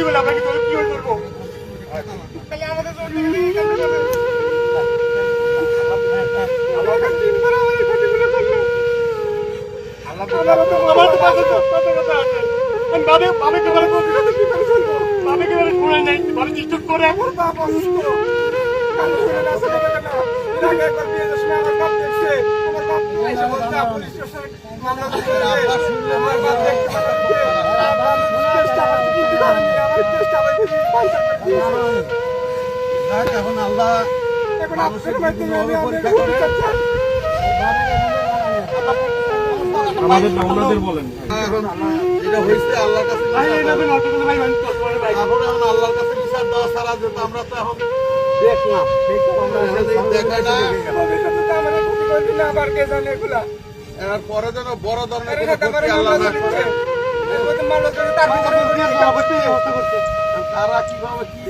ক্ষতি করলে আমরা কি করব তাহলে আমাদের আমার তো পাশে কত কথা আছে। আমি বাবে বাবাকে বলে বলছি না কি করে চলবো বাবাকে বলে শুনে নাই বাবা চিৎকার করে? আমার বাপ অসুস্থ। কাল শুনে না শুনে না এর আগে একবার বিয়ে দেওয়ার আমার বাপ দেখছে। আমার বাপ এসে বলছে পুলিশ স্টেশনে মামলা দিতে আমার বাপ দেখতে পাচ্ছে আমার চেষ্টা আমার কিছু করেনি আমার চেষ্টা আমার কিছু পয়সা করে দিয়েছে দেখ, এখন আল্লাহ আমাদের ওনাদের বলেন। এখন যেটা হয়েছে আল্লাহর কাছে এখন আল্লাহর কাছে বিচার দেওয়া ছাড়া যেত আমরা তো এখন দেখলাম আমরা না আমার ক্ষতি করবি না আবার কে এর পরে যেন বড় ধরনের আল্লাহ তার কীভাবে কি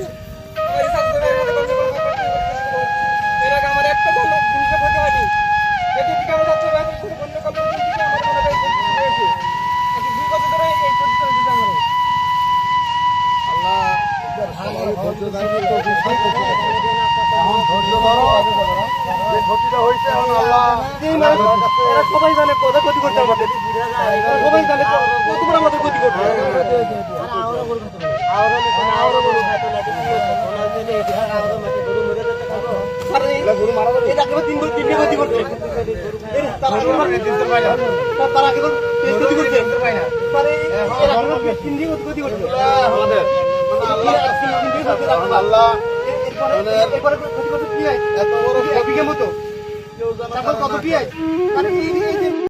মনে হয় আল্লাহ ধৈর্য ধরো যে ক্ষতিটা হয়েছে এখন আল্লাহ সবাই জানে কথা ক্ষতি করতে আমাদের সবাই জানে কত বড় আমাদের ক্ষতি করতে আল্লাহ এত বড় এক মতো। কেউ কত কি